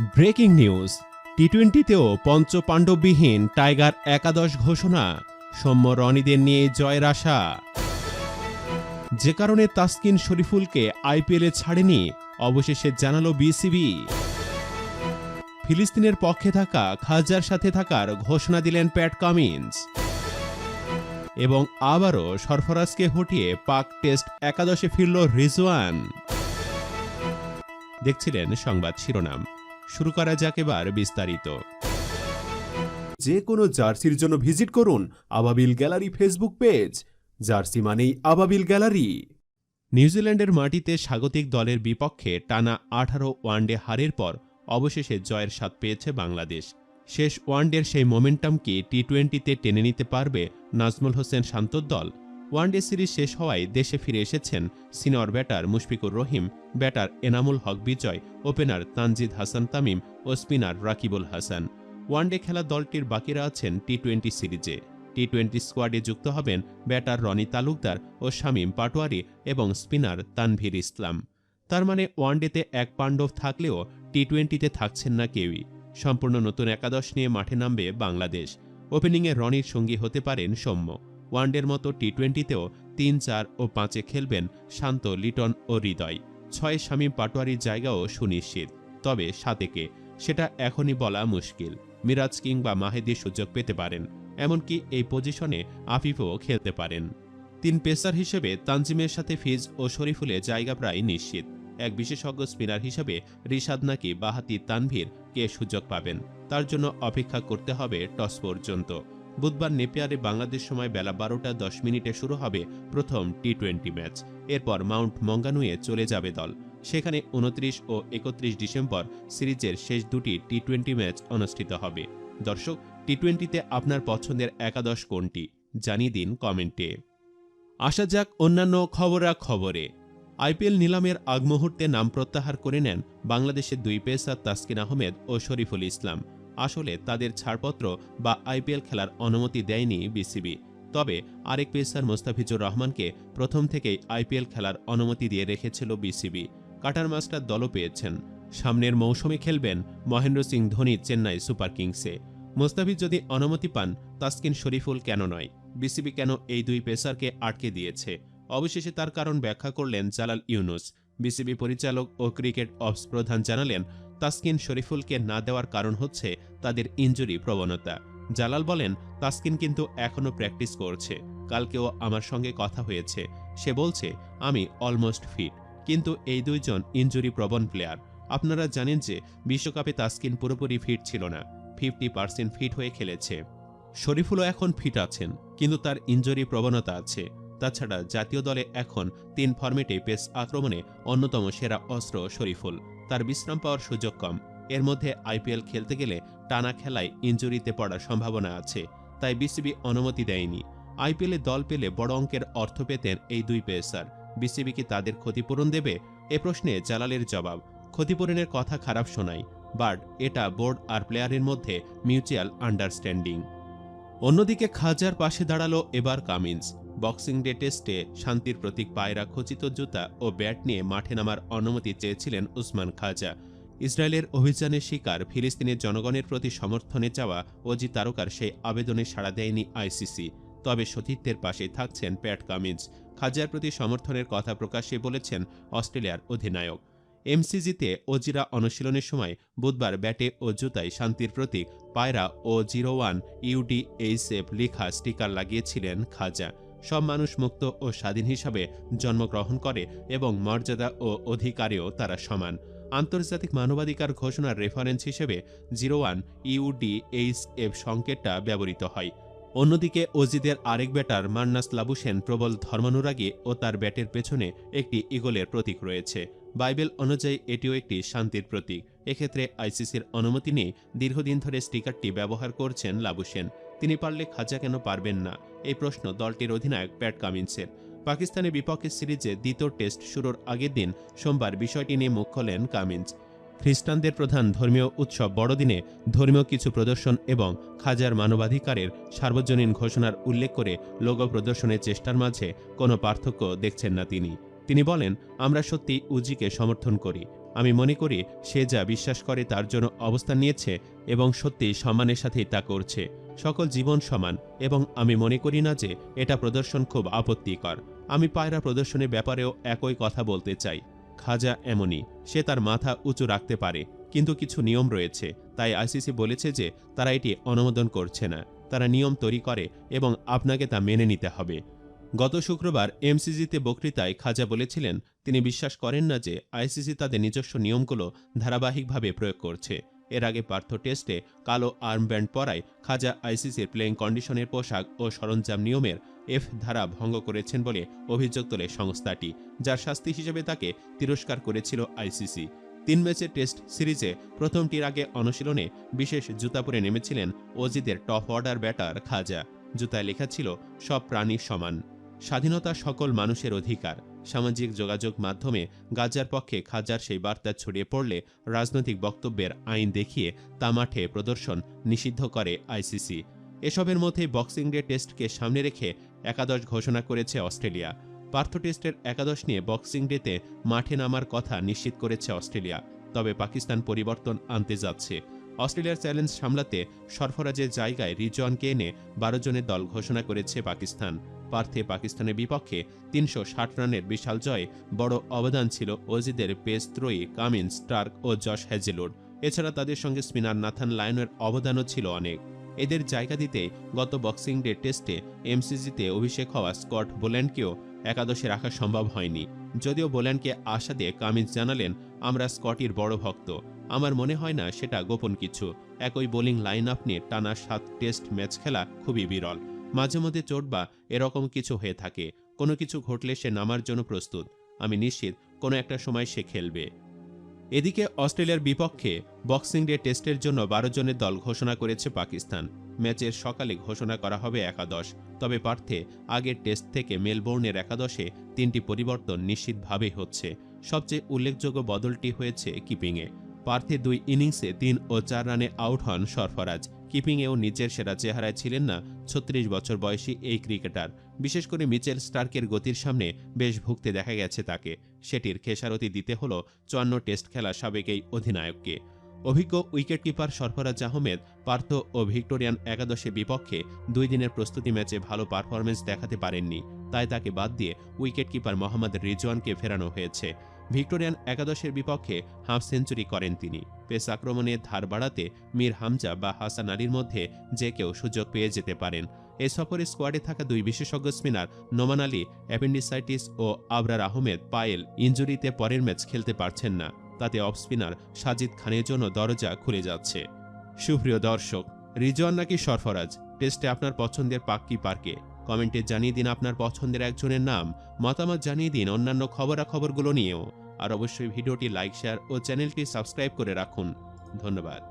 Breaking news. টি টোয়েন্টিতেও পঞ্চপাণ্ডববিহীন tiger একাদশ ঘোষণা। সৌম্য রনিদের নিয়ে জয়ের আশা। যে কারণে তাসকিন শরীফুলকে আইপিএলে ছাড়েনি, অবশেষে জানালো বিসিবি। ফিলিস্তিনের পক্ষে থাকা খাজার সাথে থাকার ঘোষণা দিলেন প্যাট কামিন্স। এবং আবারও সরফরাজকে হটিয়ে পাক টেস্ট একাদশে ফিরল রিজওয়ান। দেখছিলেন সংবাদ শিরোনাম। শুরু করা যাক এবার বিস্তারিত। যে কোনো জার্সির জন্য ভিজিট করুন আবাবিল গ্যালারি ফেসবুক পেজ। জার্সি মানেই আবাবিল গ্যালারি। নিউজিল্যান্ডের মাটিতে স্বাগতিক দলের বিপক্ষে টানা আঠারো ওয়ানডে হারের পর অবশেষে জয়ের স্বাদ পেয়েছে বাংলাদেশ। শেষ ওয়ানডের সেই মোমেন্টামকে টি টোয়েন্টিতে টেনে নিতে পারবে নাজমুল হোসেন শান্তর দল? ওয়ানডে সিরিজ শেষ হওয়ায় দেশে ফিরে এসেছেন senior batter Mushfiqur Rahim, batter Enamul Haque Bijoy, opener Tanzid Hasan Tamim ও spinner Rakibul Hasan. One day খেলা দলটির বাকিরা আছেন টি টোয়েন্টি সিরিজে। টি টোয়েন্টি স্কোয়াডে যুক্ত হবেন ব্যাটার রনি তালুকদার ও শামীম পাটোয়ারি এবং স্পিনার তানভীর ইসলাম। তার মানে ওয়ানডেতে এক পাণ্ডব থাকলেও টি টোয়েন্টিতে থাকছেন না কেউই। সম্পূর্ণ নতুন একাদশ নিয়ে মাঠে নামবে বাংলাদেশ। ওপেনিংয়ে রনির সঙ্গী হতে পারেন সৌম্য। ওয়ানডের মতো টি টোয়েন্টিতেও তিন চার ও পাঁচে খেলবেন শান্ত, লিটন ও হৃদয়। ছয় শামীম পাটোয়ারির জায়গাও সুনিশ্চিত। তবে সাতেকে, সেটা এখনই বলা মুশকিল। মিরাজ কিংবা মাহেদি সুযোগ পেতে পারেন। এমনকি এই পজিশনে আফিফও খেলতে পারেন। তিন পেসার হিসেবে তানজিমের সাথে ফিজ ও শরীফুলে জায়গা প্রায় নিশ্চিত। এক বিশেষজ্ঞ স্পিনার হিসেবে রিশাদ নাকি বাহাতি তানভীর কে সুযোগ পাবেন। তার জন্য অপেক্ষা করতে হবে টস পর্যন্ত। বুধবার নেপিয়ারে বাংলাদেশ সময় বেলা বারোটা দশ মিনিটে শুরু হবে প্রথম টি টোয়েন্টি ম্যাচ। এরপর মাউন্ট মঙ্গানুয়ে চলে যাবে দল। সেখানে উনত্রিশ ও একত্রিশ ডিসেম্বর সিরিজের শেষ দুটি টি টোয়েন্টি ম্যাচ অনুষ্ঠিত হবে। দর্শক টি টোয়েন্টিতে আপনার পছন্দের একাদশ কোনটি? জানিয়ে দিন কমেন্টে। আসা যাক অন্যান্য খবরা খবরে আইপিএল নিলামের আগ মুহূর্তে নাম প্রত্যাহার করে নেন বাংলাদেশের দুই পেসার তাসকিন আহমেদ ও শরীফুল ইসলাম। আসলে তাদের ছাড়পত্র বা আইপিএল খেলার অনুমতি দেয়নি বিসিবি। তবে আরেক পেসার মোস্তাফিজুর রহমানকে প্রথম থেকেই আইপিএল খেলার অনুমতি দিয়ে রেখেছিল বিসিবি। কাটার মাস্টার দলও পেয়েছেন। সামনের মৌসুমে খেলবেন মহেন্দ্র সিং ধোনি চেন্নাই সুপার কিংসে। মোস্তাফিজ যদি অনুমতি পান, তাসকিন শরীফুল কেন নয়? বিসিবি কেন এই দুই পেসারকে আটকে দিয়েছে? অবশেষে তার কারণ ব্যাখ্যা করলেন জালাল ইউনুস। বিসিবি পরিচালক ও ক্রিকেট অফস প্রধান জানালেন তাসকিন শরীফুলকে না দেওয়ার কারণ হচ্ছে তাদের ইঞ্জুরি প্রবণতা। জালাল বলেন, তাসকিন কিন্তু এখনও প্র্যাকটিস করছে। কালকেও আমার সঙ্গে কথা হয়েছে। সে বলছে, আমি অলমোস্ট ফিট। কিন্তু এই দুইজন ইঞ্জুরি প্রবণ প্লেয়ার। আপনারা জানেন যে বিশ্বকাপে তাসকিন পুরোপুরি ফিট ছিল না। ফিফটি পার্সেন্ট ফিট হয়ে খেলেছে। শরীফুলও এখন ফিট আছেন, কিন্তু তার ইঞ্জুরি প্রবণতা আছে। তাছাড়া জাতীয় দলে এখন তিন ফরম্যাটে পেস আক্রমণে অন্যতম সেরা অস্ত্র শরীফুল। তার বিশ্রাম পাওয়ার সুযোগ কম। এর মধ্যে আইপিএল খেলতে গেলে টানা খেলায় ইঞ্জুরিতে পড়ার সম্ভাবনা আছে, তাই বিসিবি অনুমতি দেয়নি। আইপিএলে দল পেলে বড় অঙ্কের অর্থ পেতেন এই দুই পেসার। বিসিবি কি তাদের ক্ষতিপূরণ দেবে? এ প্রশ্নে জালালের জবাব, ক্ষতিপূরণের কথা খারাপ শোনায়। বাট এটা বোর্ড আর প্লেয়ারের মধ্যে মিউচুয়াল আন্ডারস্ট্যান্ডিং। অন্যদিকে খাজার পাশে দাঁড়াল এবার কামিন্স। বক্সিং ডে টেস্টে শান্তির প্রতীক পায়রা খচিত জুতা ও ব্যাট নিয়ে মাঠে নামার অনুমতি চেয়েছিলেন উসমান খাজা। ইসরায়েলের অভিযানের শিকার ফিলিস্তিনের জনগণের প্রতি সমর্থনে চাওয়া অজি তারকার সেই আবেদনে সাড়া দেয়নি আইসিসি। তবে সতীর্থের পাশে থাকছেন প্যাট কামিন্স। খাজার প্রতি সমর্থনের কথা প্রকাশ্যে বলেছেন অস্ট্রেলিয়ার অধিনায়ক। এমসিজিতে অজিরা অনুশীলনের সময় বুধবার ব্যাটে ও জুতায় শান্তির প্রতীক পায়রা ও জিরো ওয়ান ইউডিএইচএফ লেখা স্টিকার লাগিয়েছিলেন খাজা। সব মানুষ মুক্ত ও স্বাধীন হিসাবে জন্মগ্রহণ করে এবং মর্যাদা ও অধিকারেও তারা সমান। আন্তর্জাতিক মানবাধিকার ঘোষণার রেফারেন্স হিসেবে জিরো ওয়ান ইউডিএইচএফ সংকেতটা ব্যবহৃত হয়। অন্যদিকে অজিদের আরেক ব্যাটার মান্নাস লাবুসেন প্রবল ধর্মানুরাগী ও তার ব্যাটের পেছনে একটি ইগলের প্রতীক রয়েছে। বাইবেল অনুযায়ী এটিও একটি শান্তির প্রতীক। এক্ষেত্রে আইসিসির অনুমতি নিয়ে দীর্ঘদিন ধরে স্টিকারটি ব্যবহার করছেন লাবুসেন তিনি পারলে খাজা কেন পারবেন না? এই প্রশ্ন দলটির অধিনায়ক প্যাট কামিন্সের। পাকিস্তানের বিপক্ষে সিরিজে দ্বিতীয় টেস্ট শুরুর আগের দিন সোমবার বিষয়টি নিয়ে মুখ খোলেন কামিন্স। খ্রিস্টানদের প্রধান ধর্মীয় উৎসব বড়দিনে ধর্মীয় কিছু প্রদর্শন এবং খাজার মানবাধিকারের সার্বজনীন ঘোষণার উল্লেখ করে লোগো প্রদর্শনের চেষ্টার মাঝে কোনো পার্থক্য দেখছেন না তিনি। তিনি বলেন, আমরা সত্যি উজিকে সমর্থন করি। আমি মনে করি সে যা বিশ্বাস করে তার জন্য অবস্থান নিয়েছে এবং সত্যি সম্মানের সাথেই তা করছে। সকল জীবন সমান এবং আমি মনে করি না যে এটা প্রদর্শন খুব আপত্তিকর। আমি পায়রা প্রদর্শনের ব্যাপারেও একই কথা বলতে চাই। খাজা এমনই সে তার মাথা উঁচু রাখতে পারে, কিন্তু কিছু নিয়ম রয়েছে। তাই আইসিসি বলেছে যে তারা এটি অনুমোদন করছে না। তারা নিয়ম তৈরি করে এবং আপনাকে তা মেনে নিতে হবে। গত শুক্রবার এমসিজিতে বক্তৃতায় খাজা বলেছিলেন, তিনি বিশ্বাস করেন না যে আইসিসি তাদের নিজস্ব নিয়মগুলো ধারাবাহিকভাবে প্রয়োগ করছে। এর আগে পার্থ টেস্টে কালো আর্মব্যান্ড পরায় খাজা আইসিসির প্লেইং কন্ডিশনের পোশাক ও সরঞ্জাম নিয়মের এফ ধারা ভঙ্গ করেছেন বলে অভিযোগ তোলে সংস্থাটি, যার শাস্তি হিসেবে তাকে তিরস্কার করেছিল আইসিসি। তিন ম্যাচের টেস্ট সিরিজে প্রথমটির আগে অনুশীলনে বিশেষ জুতা পরে নেমেছিলেন অজিদের টপ অর্ডার ব্যাটার খাজা। জুতায় লেখা ছিল, সব প্রাণী সমান। স্বাধীনতা সকল মানুষের অধিকার। সামাজিক যোগাযোগ মাধ্যমে গাজার পক্ষে খাজার সেই বার্তা ছড়িয়ে পড়লে রাজনৈতিক বক্তব্যের আইন দেখিয়ে তা মাঠে প্রদর্শন নিষিদ্ধ করে আইসিসি। এসবের মধ্যে বক্সিং ডে টেস্টকে সামনে রেখে একাদশ ঘোষণা করেছে অস্ট্রেলিয়া। পার্থ টেস্টের একাদশ নিয়ে বক্সিং ডেতে মাঠে নামার কথা নিশ্চিত করেছে অস্ট্রেলিয়া। তবে পাকিস্তান পরিবর্তন আনতে যাচ্ছে। অস্ট্রেলিয়ার চ্যালেঞ্জ সামলাতে সরফরাজের জায়গায় রিজওয়ানকে এনে বারো জনের দল ঘোষণা করেছে পাকিস্তান। পার্থে পাকিস্তানের বিপক্ষে তিনশো ষাট রানের বিশাল জয়ে বড় অবদান ছিল অজিদের পেস ত্রয়ী কামিন স্টার্ক ও জশ হ্যাজেলুড এছাড়া তাদের সঙ্গে স্পিনার নাথান লায়নের অবদানও ছিল অনেক। এদের জায়গা দিতে গত বক্সিং ডে টেস্টে এমসিজিতে অভিষেক হওয়া স্কট বোল্যান্ডকেও একাদশে রাখা সম্ভব হয়নি। যদিও বোল্যান্ডকে আশা দিয়ে কামিন্স জানালেন, আমরা স্কটির বড় ভক্ত। আমার মনে হয় না সেটা গোপন কিছু। একই বোলিং লাইন আপ নিয়ে টানা সাত টেস্ট ম্যাচ খেলা খুবই বিরল। মাঝে মধ্যে চোট বা এরকম কিছু হয়ে থাকে। কোনো কিছু ঘটলে সে নামার জন্য প্রস্তুত। আমি নিশ্চিত কোনো একটা সময় সে খেলবে। এদিকে অস্ট্রেলিয়ার বিপক্ষে বক্সিং ডে টেস্টের জন্য বারো জনের দল ঘোষণা করেছে পাকিস্তান। ম্যাচের সকালে ঘোষণা করা হবে একাদশ। তবে পার্থে আগের টেস্ট থেকে মেলবোর্নের একাদশে তিনটি পরিবর্তন নিশ্চিতভাবেই হচ্ছে। সবচেয়ে উল্লেখযোগ্য বদলটি হয়েছে কিপিংয়ে। পার্থে দুই ইনিংসে তিন ও চার রানে আউট হন সরফরাজ। কিপিংয়েও নিজের সেরা চেহারায় ছিলেন না ছত্রিশ বছর বয়সী এই ক্রিকেটার। বিশেষ করে মিচেল স্টার্কের গতির সামনে বেশ ভুগতে দেখা গেছে তাকে। সেটির খেসারতি দিতে হল চুয়ান্ন টেস্ট খেলা সাবেক এই অধিনায়ককে। অভিজ্ঞ উইকেটকিপার সরফরাজ আহমেদ পার্থ ও ভিক্টোরিয়ান একাদশের বিপক্ষে দুই দিনের প্রস্তুতি ম্যাচে ভালো পারফরমেন্স দেখাতে পারেননি। তাই তাকে বাদ দিয়ে উইকেটকিপার মোহাম্মদ রিজওয়ানকে ফেরানো হয়েছে। ভিক্টোরিয়ান একাদশের বিপক্ষে হাফ সেঞ্চুরি করেন তিনি। পেস আক্রমণে ধার বাড়াতে মীর হামজা বা হাসান আলীর মধ্যে যে কেউ সুযোগ পেয়ে যেতে পারেন। এই সফরে স্কোয়াডে থাকা দুই বিশেষজ্ঞ স্পিনার নোমান আলী, অ্যাপেন্ডিসাইটিস ও আবরার আহমেদ পায়েল ইঞ্জুরিতে পরের ম্যাচ খেলতে পারছেন না। তাতে অফ স্পিনার সাজিদ খানের জন্য দরজা খুলে যাচ্ছে। সুপ্রিয় দর্শক, রিজওয়ান নাকি সরফরাজ? টেস্টে আপনার পছন্দের পাক কি পার্কে? কমেন্টে জানিয়ে দিন আপনার পছন্দের একজনের নাম, মতামত জানিয়ে দিন অন্যান্য খবরাখবরগুলো নিয়েও। আর অবশ্যই ভিডিওটি লাইক শেয়ার ও চ্যানেলটি সাবস্ক্রাইব করে রাখুন। ধন্যবাদ।